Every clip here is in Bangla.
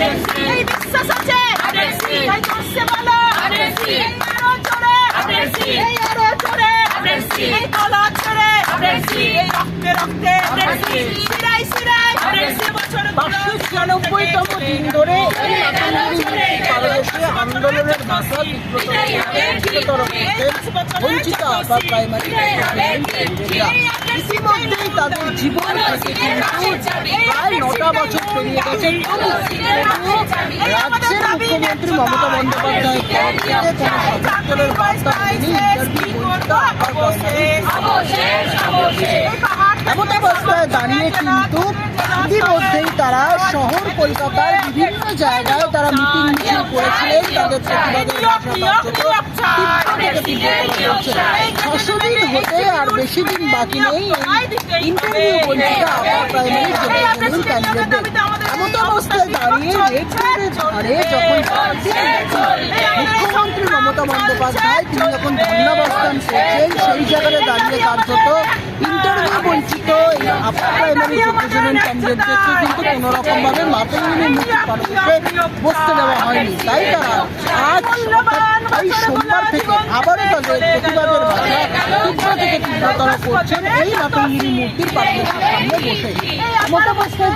এই বিশ্বাস আছে তাই জোরসে বলো এই আরও জোরে এই আরও জোরে এই তলা ছেড়ে এই রক্তে রক্তে শিরাই শিরাই বছর পাঁচশো ছিয়ানব্বইতম দিন ধরে আন্দোলনের ভাষা বঞ্চিত আপার প্রাইমারি ইতিমধ্যেই তাদের জীবন থেকে প্রায় নটা বছর পেরিয়ে গেছে। রাজ্যের মুখ্যমন্ত্রী মমতা বন্দ্যোপাধ্যায় তরফ থেকে কোনো বার্তা এমন অবস্থায় দাঁড়িয়ে কিন্তু ইতিমধ্যেই তারা শহর কলকাতার বিভিন্ন জায়গায় তারা মিটিং মিছিল করেছিলেন তাদের প্রতিবাদের ছশো দিন হতে বেশি দিন বাকি নেই। ইন্টারভিউ বঞ্চিত আপার প্রাইমারি জেনারেল ক্যান্ডিডেটদের এমন অবস্থায় দাঁড়িয়ে রেড ঝড়ে যখন মুখ্যমন্ত্রী মমতা বন্দ্যোপাধ্যায় তিনি যখন ধন্যবাদ করছেন সেই জায়গায় দাঁড়িয়ে কার্যত। ইন্টারভিউ বঞ্চিত আপার প্রাইমারি যোগ্যজনীন ক্যান্ডিডেটদেরকে কিন্তু কোনো রকমভাবে মাতঙ্গিনী বসতে দেওয়া হয়নি। তাই তারা আজ এই সোমবার থেকে আবারও তাদের প্রতিবাদের ভাষা তীব্র থেকে তীব্রতর করছেন এই মাতঙ্গিনী মূর্তির পারদর্শের সামনে বসে। এমন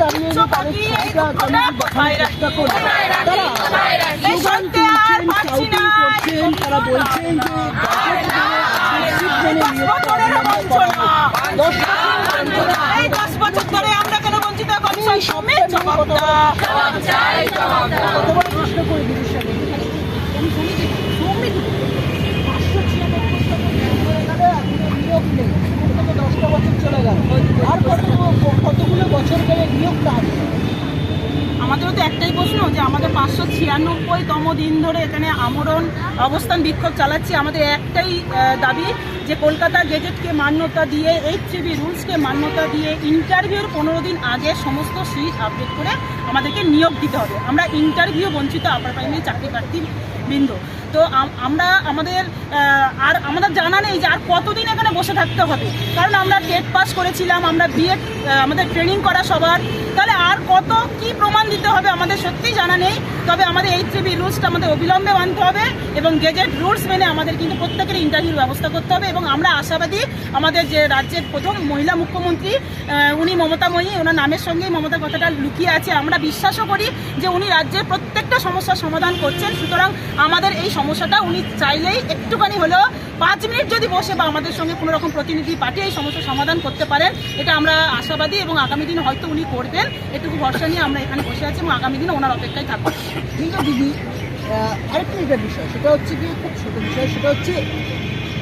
দাঁড়িয়ে যে তাদের ছবিটা আমি দেখানোর চেষ্টা করি তারা স্লোগান তুলছেন করছেন তারা বলছেন যে বাজেট নিয়ে আর্থিক জেনে নিয়োগ করা হবে। দশ এই দশ বছর ধরে আমরা কেন বঞ্চিত করছি সমেত জবাব দাও কতবার প্রশ্ন করে দিদির সাথে আমি শুনেছি সৌমিক পাঁচশো ছিয়ানব্বই টাকা নিয়োগ নেই কত দশটা বছর চলে গেল আর কত কতগুলো বছর গেলে নিয়োগটা আসবে আমাদেরও তো একটাই প্রশ্ন যে আমাদের পাঁচশো ছিয়ানব্বইতম দিন ধরে এখানে আমরণ অবস্থান বিক্ষোভ চালাচ্ছি। আমাদের একটাই দাবি যে কলকাতা গেজেটকে মান্যতা দিয়ে এইচ সিবি রুলসকে মান্যতা দিয়ে ইন্টারভিউর পনেরো দিন আগে সমস্ত সিট আপডেট করে আমাদেরকে নিয়োগ দিতে হবে। আমরা ইন্টারভিউ বঞ্চিত আপার প্রাইমারি চাকরি প্রার্থী বৃন্দ তো আমরা আমাদের আর আমাদের জানা নেই যে আর কতদিন এখানে বসে থাকতে হবে। কারণ আমরা টেট পাস করেছিলাম, আমরা বিএড আমাদের ট্রেনিং করা সবার। তাহলে আর কত, কি প্রমাণ দিতে হবে আমাদের সত্যিই জানা নেই। তবে আমাদের এই থ্রিবি রুলসটা আমাদের অবিলম্বে মানতে হবে এবং গেজেট রুলস মেনে আমাদের কিন্তু প্রত্যেকের ইন্টারভিউর ব্যবস্থা করতে হবে এবং আমরা আশাবাদী আমাদের যে রাজ্যের প্রথম মহিলা মুখ্যমন্ত্রী উনি মমতাময়ী ওনার নামের সঙ্গেই মমতা কথাটা লুকিয়ে আছে। আমরা বিশ্বাসও করি যে উনি রাজ্যের প্রত্যেকটা সমস্যার সমাধান করছেন। সুতরাং আমাদের এই সমস্যাটা, উনি চাইলেই একটুখানি হলেও পাঁচ মিনিট যদি বসে বা আমাদের সঙ্গে কোনো রকম প্রতিনিধি পাঠিয়ে এই সমস্যার সমাধান করতে পারেন, এটা আমরা আশাবাদী এবং আগামী দিনে হয়তো উনি করবেন। এটুকু ভরসা নিয়ে আমরা এখানে বসে আছি এবং আগামী দিনে ওনার অপেক্ষায় থাকব। কিন্তু দিদি আরেকটা এটা বিষয়, সেটা হচ্ছে কি, খুব ছোট বিষয়, সেটা হচ্ছে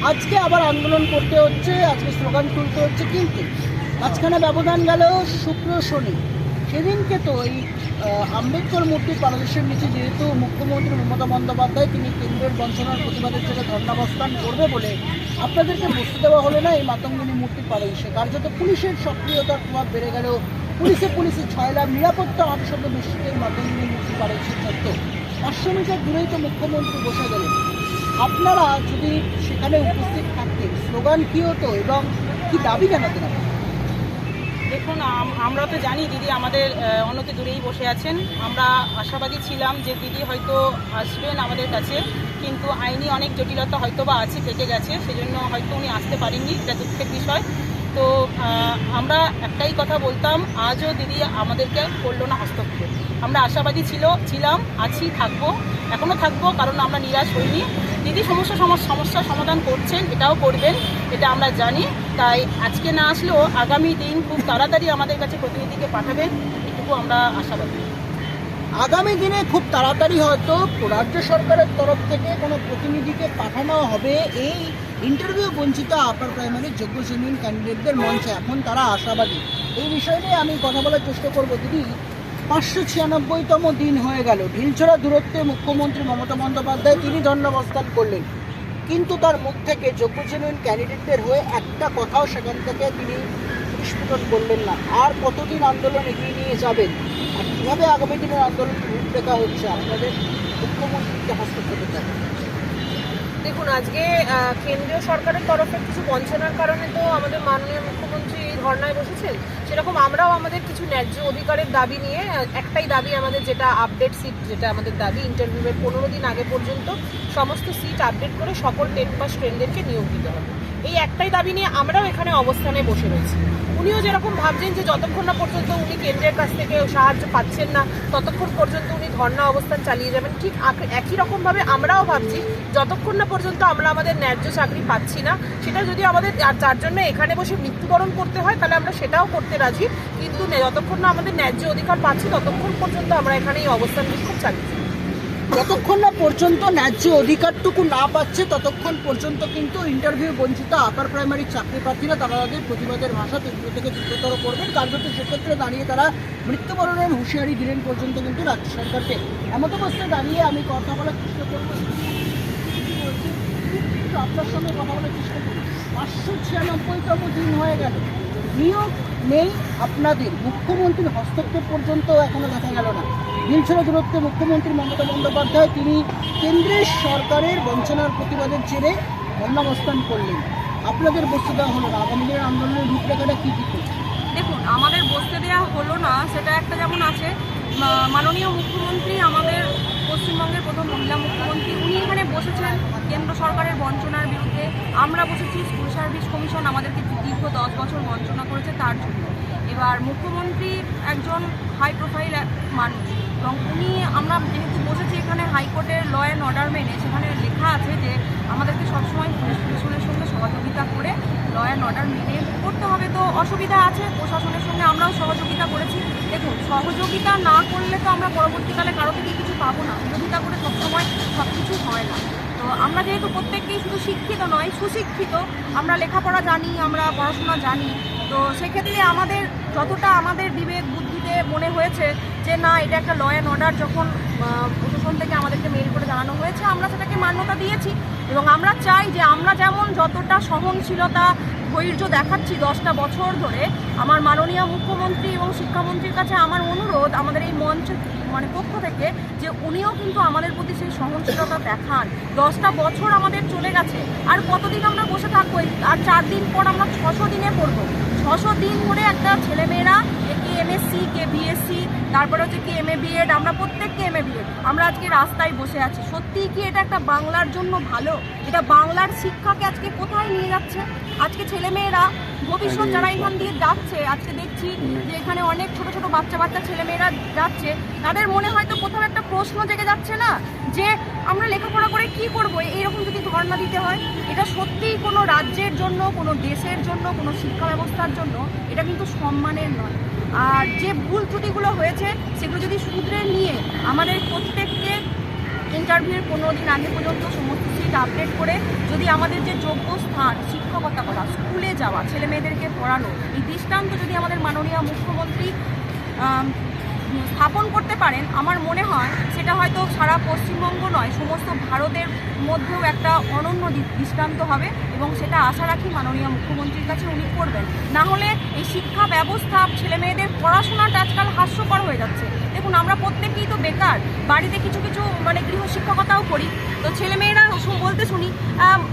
আজকে আবার আন্দোলন করতে হচ্ছে, আজকে স্লোগান তুলতে হচ্ছে কিন্তু। মাঝখানে ব্যবধান গেল শুক্র শনি। সেদিনকে তো এই আম্বেদকর মূর্তির পারদর্শের নিচে যেহেতু মুখ্যমন্ত্রী মমতা বন্দ্যোপাধ্যায়, তিনি কেন্দ্রের বঞ্চনার প্রতিবাদের জন্য ধর্ণাবস্থান করবে বলে আপনাদেরকে বসতে দেওয়া হলো না এই মাতঙ্গিনী মূর্তির পারদর্শে কার্যত পুলিশের সক্রিয়তার প্রভাব বেড়ে গেল পুলিশে পুলিশে ছয় লাখ নিরাপত্তা আটশত নিশ্চিত এই মাতঙ্গিনী মূর্তি পারদর্শের সত্ত্বেও পাঁচশো মিটার দূরেই তো মুখ্যমন্ত্রী বসে গেলেন। আপনারা যদি সেখানে উপস্থিত থাকতেন, স্লোগান কী হতো এবং কি দাবি জানাতেন আপনারা? দেখুন, আম- আমরা তো জানি দিদি আমাদের অনতি দূরেই বসে আছেন। আমরা আশাবাদী ছিলাম যে দিদি হয়তো আসবেন আমাদের কাছে, কিন্তু আইনি অনেক জটিলতা হয়তো বা আছে, থেকে গেছে। সেজন্য হয়তো উনি আসতে পারেননি, এটা দুঃখের বিষয়। তো আমরা একটাই কথা বলতাম, আজও দিদি আমাদেরকে করল না হস্তক্ষেপ। আমরা আশাবাদী ছিল, ছিলাম, আছি, থাকব এখনও থাকব, কারণ আমরা নিরাশ হইনি। দিদি সমস্যা সমস্যা সমস্যার সমাধান করছেন, এটাও করবেন, এটা আমরা জানি। তাই আজকে না আসলেও আগামী দিন খুব তাড়াতাড়ি আমাদের কাছে প্রতিনিধিকে পাঠাবেন, এটুকু আমরা আশাবাদী। আগামী দিনে খুব তাড়াতাড়ি হয়তো রাজ্য সরকারের তরফ থেকে কোনো প্রতিনিধিকে পাঠানো হবে এই ইন্টারভিউ বঞ্চিত আপার প্রাইমারির যোগ্য জেনুইন ক্যান্ডিডেটদের মঞ্চে। এখন তারা আশাবাদী। এই বিষয় নিয়ে আমি কথা বলার চেষ্টা করব দিদি। পাঁচশো ছিয়ানব্বইতম দিন হয়ে গেল। ঢিলছড়া দূরত্বে মুখ্যমন্ত্রী মমতা বন্দ্যোপাধ্যায় তিনি ধন্যবাস্থান করলেন। কিন্তু তার মুখ থেকে যোগ্য জেনুইন ক্যান্ডিডেটদের হয়ে একটা কথাও সেখান থেকে তিনি বিস্ফোরণ করলেন না। আর কতদিন আন্দোলন এগিয়ে নিয়ে যাবেন? আর কীভাবে আগামী দিনের আন্দোলন রূপরেখা হচ্ছে আপনাদের মুখ্যমন্ত্রীকে হস্তক্ষেপে যাবে দেখুন, আজকে কেন্দ্রীয় সরকারের তরফে কিছু বঞ্চনার কারণে তো আমাদের মাননীয় মুখ্যমন্ত্রী ধর্নায় বসেছেন, সেরকম আমরাও আমাদের কিছু ন্যায্য অধিকারের দাবি নিয়ে, একটাই দাবি আমাদের যেটা আপডেট সিট যেটা আমাদের দাবি ইন্টারভিউয়ের পনেরো দিন আগে পর্যন্ত সমস্ত সিট আপডেট করে সকল টেন পাস ট্রেনদেরকে নিয়োগ দিতে হবে। এই একটাই দাবি নিয়ে আমরাও এখানে অবস্থানে বসে রয়েছি। উনিও যেরকম ভাবছেন যে যতক্ষণ না পর্যন্ত উনি কেন্দ্রের কাছ থেকে সাহায্য পাচ্ছেন না, ততক্ষণ পর্যন্ত উনি ধর্ণা অবস্থান চালিয়ে যাবেন ঠিক একই রকমভাবে আমরাও ভাবছি, যতক্ষণ না পর্যন্ত আমরা আমাদের ন্যায্য চাকরি পাচ্ছি না, সেটা যদি আমাদের যার- জন্য এখানে বসে মৃত্যুবরণ করতে হয়, তাহলে আমরা সেটাও করতে রাজি কিন্তু যতক্ষণ না আমাদের ন্যায্য অধিকার পাচ্ছি, ততক্ষণ পর্যন্ত আমরা এখানে এই অবস্থান বিক্ষোভ চালিয়ে যাব। যতক্ষণ না পর্যন্ত ন্যায্য অধিকারটুকু না পাচ্ছে, ততক্ষণ পর্যন্ত কিন্তু ইন্টারভিউ বঞ্চিত আপার প্রাইমারি চাকরি প্রার্থীরা তারা তাদের প্রতিবাদের ভাষা তীব্র থেকে তীব্রতর করবেন। কার্যত সেক্ষেত্রে দাঁড়িয়ে তারা মৃত্যুবরণের হুঁশিয়ারি দিলেন পর্যন্ত কিন্তু রাজ্য সরকারকে। এমত অবস্থায় দাঁড়িয়ে আমি কথা বলার চেষ্টা করব। আপনার সঙ্গে কথা বলার চেষ্টা করব। পাঁচশো ছিয়ানব্বইতম দিন হয়ে গেল। নিয়োগ নেই আপনাদের। মুখ্যমন্ত্রীর হস্তক্ষেপ পর্যন্ত এখনও দেখা গেল না। নীলছড়া দূরত্বে মুখ্যমন্ত্রী মমতা বন্দ্যোপাধ্যায় তিনি কেন্দ্রের সরকারের বঞ্চনার প্রতিবাদের জেরে ধর্ণাবস্থান করলেন। আপনাদের বসতে দেওয়া হলো না। আগামী দিনের আন্দোলনের রূপরেখাটা কী কী দেখুন, আমাদের বসতে দেওয়া হলো না, সেটা একটা যেমন আছে। মাননীয় মুখ্যমন্ত্রী, আমাদের পশ্চিমবঙ্গের প্রথম মহিলা মুখ্যমন্ত্রী, উনি এখানে বসেছেন কেন্দ্র সরকারের বঞ্চনার বিরুদ্ধে। আমরা বসেছি স্কুল সার্ভিস কমিশন আমাদেরকে দীর্ঘ দশ বছর বঞ্চনা করেছে তার জন্য। এবার মুখ্যমন্ত্রী একজন হাই প্রোফাইল মানুষ। এবং উনি, আমরা যেহেতু বসেছি এখানে হাইকোর্টের ল অ্যান্ড অর্ডার মেনে, সেখানে লেখা আছে যে আমাদেরকে সবসময় পুলিশ প্রশাসনের সঙ্গে সহযোগিতা করে ল অ্যান্ড অর্ডার মেনে করতে হবে। তো অসুবিধা আছে প্রশাসনের সঙ্গে আমরাও সহযোগিতা করেছি। দেখুন, সহযোগিতা না করলে তো আমরা পরবর্তীকালে কারও থেকে কিছু পাবো না। বিরোধিতা করে সবসময় সব কিছু হয় না। তো আমরা যেহেতু প্রত্যেককেই শুধু শিক্ষিত নয়, সুশিক্ষিত, আমরা লেখাপড়া জানি, আমরা পড়াশোনা জানি। তো সেক্ষেত্রে আমাদের, যতটা আমাদের বিবেক, বুদ্ধিতে মনে হয়েছে যে না, এটা একটা ল অ্যান্ড অর্ডার যখন প্রশাসন থেকে আমাদেরকে মেল করে জানানো হয়েছে, আমরা সেটাকে মান্যতা দিয়েছি। এবং আমরা চাই যে আমরা যেমন যতটা সহনশীলতা, ধৈর্য দেখাচ্ছি দশটা বছর ধরে, আমার মাননীয় মুখ্যমন্ত্রী এবং শিক্ষামন্ত্রীর কাছে আমার অনুরোধ, আমাদের এই মঞ্চ মানে পক্ষ থেকে, যে উনিও কিন্তু আমাদের প্রতি সেই সহনশীলতা দেখান। দশটা বছর আমাদের চলে গেছে, আর কতদিন আমরা বসে থাকব? আর চার দিন পর আমরা ছশো দিনে পড়ব। ছশো দিন ধরে একটা ছেলেমেয়েরা কে এমএসসি কে বিএসসি তারপরে হচ্ছে কি এম এ বিএড আমরা প্রত্যেককে এম এ বিএড আমরা আজকে রাস্তায় বসে আছি। সত্যিই কি এটা একটা বাংলার জন্য ভালো? এটা বাংলার শিক্ষাকে আজকে কোথায় নিয়ে যাচ্ছে? আজকে ছেলেমেয়েরা ভবিষ্যৎ যারা এখান দিয়ে যাচ্ছে আজকে দেখছি যে এখানে অনেক ছোট ছোট বাচ্চা বাচ্চা ছেলেমেয়েরা যাচ্ছে তাদের মনে হয়তো কোথাও একটা প্রশ্ন জেগে যাচ্ছে না যে আমরা লেখাপড়া করে কি করব? এইরকম যদি ধর্ণা দিতে হয় এটা সত্যিই কোনো রাজ্যের জন্য কোনো দেশের জন্য কোনো শিক্ষা ব্যবস্থার জন্য এটা কিন্তু সম্মানের নয়। আর যে ভুল ত্রুটিগুলো হয়েছে সেগুলো যদি শুধরে নিয়ে আমাদের প্রত্যেককে ইন্টারভিউয়ের পনেরো দিন আগে পর্যন্ত সমস্ত সিট আপডেট করে যদি আমাদের যে যোগ্য স্থান, শিক্ষকতা করা স্কুলে যাওয়া, ছেলে মেয়েদেরকে পড়ানো, এই দৃষ্টান্ত যদি আমাদের মাননীয় মুখ্যমন্ত্রী স্থাপন করতে পারেন, আমার মনে হয় সেটা হয়তো সারা পশ্চিমবঙ্গ নয়, সমস্ত ভারতের মধ্যেও একটা অনন্য দৃষ্টান্ত হবে এবং সেটা আশা রাখি মাননীয় মুখ্যমন্ত্রীর কাছে উনি করবেন। না হলে এই শিক্ষা ব্যবস্থা ছেলে মেয়েদের পড়াশোনাটা আজকাল হাস্যকর হয়ে যাচ্ছে। দেখুন, আমরা প্রত্যেকেই তো বেকার। বাড়িতে কিছু কিছু মানে গৃহ শিক্ষকতাও করি। তো ছেলেমেয়েরা বলতে শুনি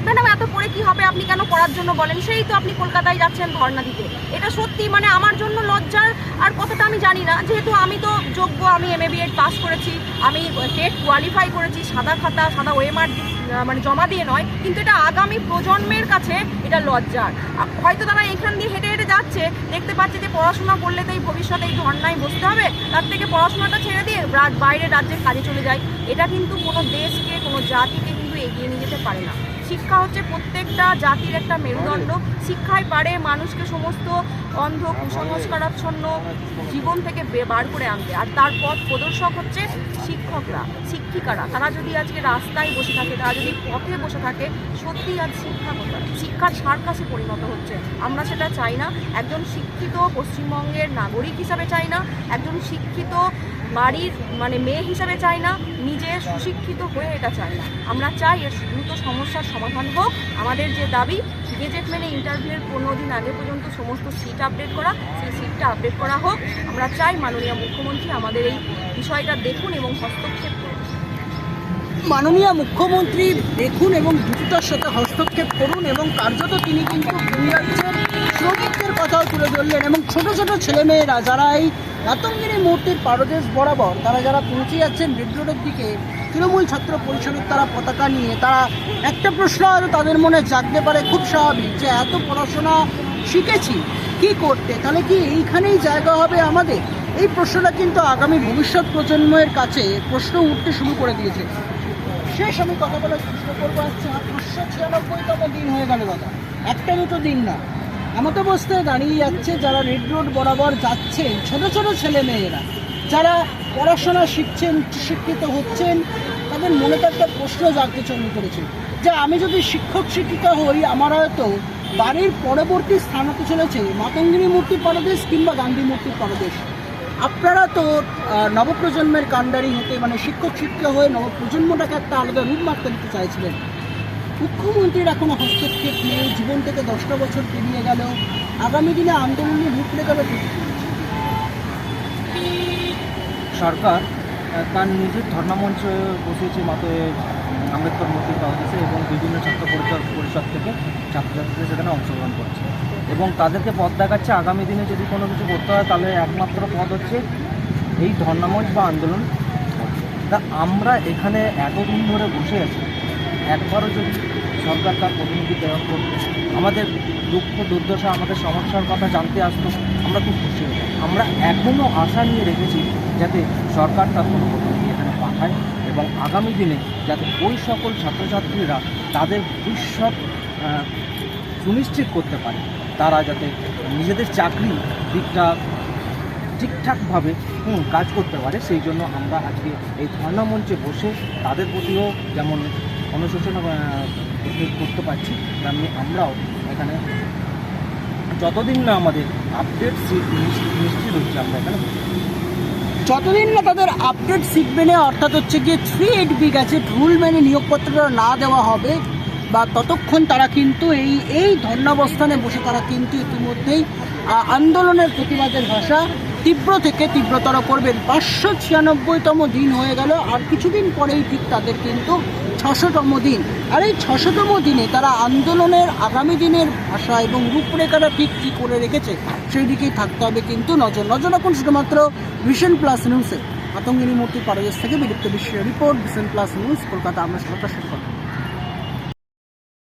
ম্যাডাম, এত পড়ে কি হবে? আপনি কেন পড়ার জন্য বলেন? সেই তো আপনি কলকাতায় যাচ্ছেন ধর্ণা দিতে। এটা সত্যি মানে আমার জন্য লজ্জার আর কতটা আমি জানি না। যেহেতু আমি তো যোগ্য, আমি M A B Ed pass করেছি, আমি টেট কোয়ালিফাই করেছি, সাদা খাতা, সাদা ওএমআর মানে জমা দিয়ে নয়, কিন্তু এটা আগামী প্রজন্মের কাছে এটা লজ্জার। হয়তো তারা এখান দিয়ে হেঁটে হেঁটে যাচ্ছে, দেখতে পাচ্ছে যে পড়াশোনা করলে তো এই ভবিষ্যতে এই ধর্নায় বসতে হবে, তার থেকে পড়াশোনাটা ছেড়ে দিয়ে বাইরে রাজ্যের কাজে চলে যায়। এটা কিন্তু কোনো দেশকে, কোনো জাতিকে কিন্তু এগিয়ে নিয়ে যেতে পারে না। শিক্ষা হচ্ছে প্রত্যেকটা জাতির একটা মেরুদণ্ড। শিক্ষায় পারে মানুষকে সমস্ত অন্ধ, কুসংস্কারাচ্ছন্ন জীবন থেকে বার করে আনতে। আর তার পথ প্রদর্শক হচ্ছে শিক্ষকরা, শিক্ষিকারা। তারা যদি আজকে রাস্তায় বসে থাকে, তারা যদি পথে বসে থাকে, সত্যি আজ শিক্ষা শিক্ষার সার্কাসে পরিণত হচ্ছে। আমরা সেটা চাই না। একজন শিক্ষিত পশ্চিমবঙ্গের নাগরিক হিসাবে চাই না। একজন শিক্ষিত বাড়ির মানে মেয়ে হিসাবে চাই না, নিজে সুশিক্ষিত হয়ে এটা চাই না। আমরা চাই এর দ্রুত সমস্যার সমাধান হোক। আমাদের যে দাবি, গেজেট মেনে ইন্টারভিউয়ের পনেরো দিন আগে পর্যন্ত সমস্ত সিট আপডেট করা, সেই সিটটা আপডেট করা হোক। আমরা চাই মাননীয় মুখ্যমন্ত্রী আমাদের এই বিষয়টা দেখুন এবং হস্তক্ষেপ মাননীয় মুখ্যমন্ত্রী দেখুন এবং দ্রুততার সাথে হস্তক্ষেপ করুন এবং কার্যত তিনি কিন্তু রাজ্যের শ্রমিকদের কথাও তুলে ধরলেন এবং ছোট ছোট ছেলেমেয়েরা যারা এই আতঙ্গিনী মূর্তির পারদেশ বরাবর, তারা যারা পৌঁছে যাচ্ছেন রেড দিকে, তৃণমূল ছাত্র পরিষদের তারা পতাকা নিয়ে, তারা একটা প্রশ্ন হয়তো তাদের মনে জাগতে পারে, খুব স্বাভাবিক যে এত পড়াশোনা শিখেছি, কি করতে? তাহলে কি এইখানেই জায়গা হবে আমাদের? এই প্রশ্নটা কিন্তু আগামী ভবিষ্যৎ প্রজন্মের কাছে প্রশ্ন উঠতে শুরু করে দিয়েছে। শেষ, আমি কথা বলার চেষ্টা করব। আজকে পাঁচশো ছিয়ানব্বইতম দিন হয়ে গেল দাদা একটা দুটো দিন না। এমত অবস্থায় দাঁড়িয়ে যাচ্ছে যারা রেড রোড বরাবর যাচ্ছেন ছোট ছোট ছেলে মেয়েরা। যারা পড়াশোনা শিখছেন, শিক্ষিত হচ্ছেন, তাদের মনে তো একটা প্রশ্ন জাগতে চলে করেছে। যে আমি যদি শিক্ষক, শিক্ষিকা হই, আমার হয়তো বাড়ির পরবর্তী স্থান হতে চলেছে মাতঙ্গিনী মূর্তির পরদেশ কিংবা গান্ধী মূর্তির পরদেশ। আপনারা তো নবপ্রজন্মের কাণ্ডারি হতে মানে শিক্ষক, শিক্ষিকা হয়ে নবপ্রজন্মটাকে একটা আলাদা রূপ মারতে দিতে চাইছিলেন মুখ্যমন্ত্রীর এখনও হস্তক্ষেপ নেই, জীবন থেকে দশটা বছর পেরিয়ে গেল আগামী দিনে আন্দোলনের ঠিক কি? সরকার তার নিজের ধর্ণামঞ্চ বসিয়েছে মতে আম্বেদকর মূর্তি পাওয়া গেছে এবং বিভিন্ন ছাত্র পরিষদ পরিষদ থেকে ছাত্রছাত্রীরা সেখানে অংশগ্রহণ করছে এবং তাদেরকে পথ দেখাচ্ছে, আগামী দিনে যদি কোনো কিছু করতে হয়, তাহলে একমাত্র পথ হচ্ছে এই ধর্ণামঞ্চ বা আন্দোলন। তা আমরা এখানে এতদিন ধরে বসে আছি, একবারও যদি সরকার তার প্রতিনিধি প্রেরণ করতো, আমাদের দুঃখ, দুর্দশা, আমাদের সমস্যার কথা জানতে আসতো, আমরা খুব খুশি আমরা এখনও আশা নিয়ে রেখেছি যাতে সরকার তার কোনো প্রতিনিধি এখানে পাঠায় এবং আগামী দিনে যাতে ওই সকল ছাত্রছাত্রীরা তাদের ভবিষ্যৎ সুনিশ্চিত করতে পারে। তারা যাতে নিজেদের চাকরি দিকটা ঠিকঠাকভাবে কাজ করতে পারে, সেই জন্য আমরা আজকে এই ধর্ণা মঞ্চে বসে তাদের প্রতিও যেমন অনুশোচনা করতে পারছি, তেমনি আমরাও এখানে যতদিন না আমাদের আপডেট নিশ্চিত হচ্ছে আমরা এখানে যতদিন না তাদের আপডেট শিখবে না অর্থাৎ হচ্ছে গিয়ে থ্রি এইট বি গেছে রুল মেনে নিয়োগপত্রটা না দেওয়া হবে বা ততক্ষণ তারা কিন্তু এই এই ধর্ণাবস্থানে বসে তারা কিন্তু ইতিমধ্যেই আন্দোলনের প্রতিবাদের ভাষা তীব্র থেকে তীব্রতর করবেন। পাঁচশো ছিয়ানব্বইতম দিন হয়ে গেল, আর কিছুদিন পরেই ঠিক তাদের কিন্তু ছশোতম দিন। আর এই ছশোতম দিনে তারা আন্দোলনের আগামী দিনের ভাষা এবং রূপরেখাটা ঠিক কী করে রেখেছে, সেই দিকেই থাকতে হবে কিন্তু নজর। নজর রাখুন শুধুমাত্র ভিশন প্লাস নিউজে আতঙ্গিনী মূর্তি পারদেশ থেকে বিলুপ্ত বিশ্বের report vision plus news Kolkata, আমরা সরকার করলাম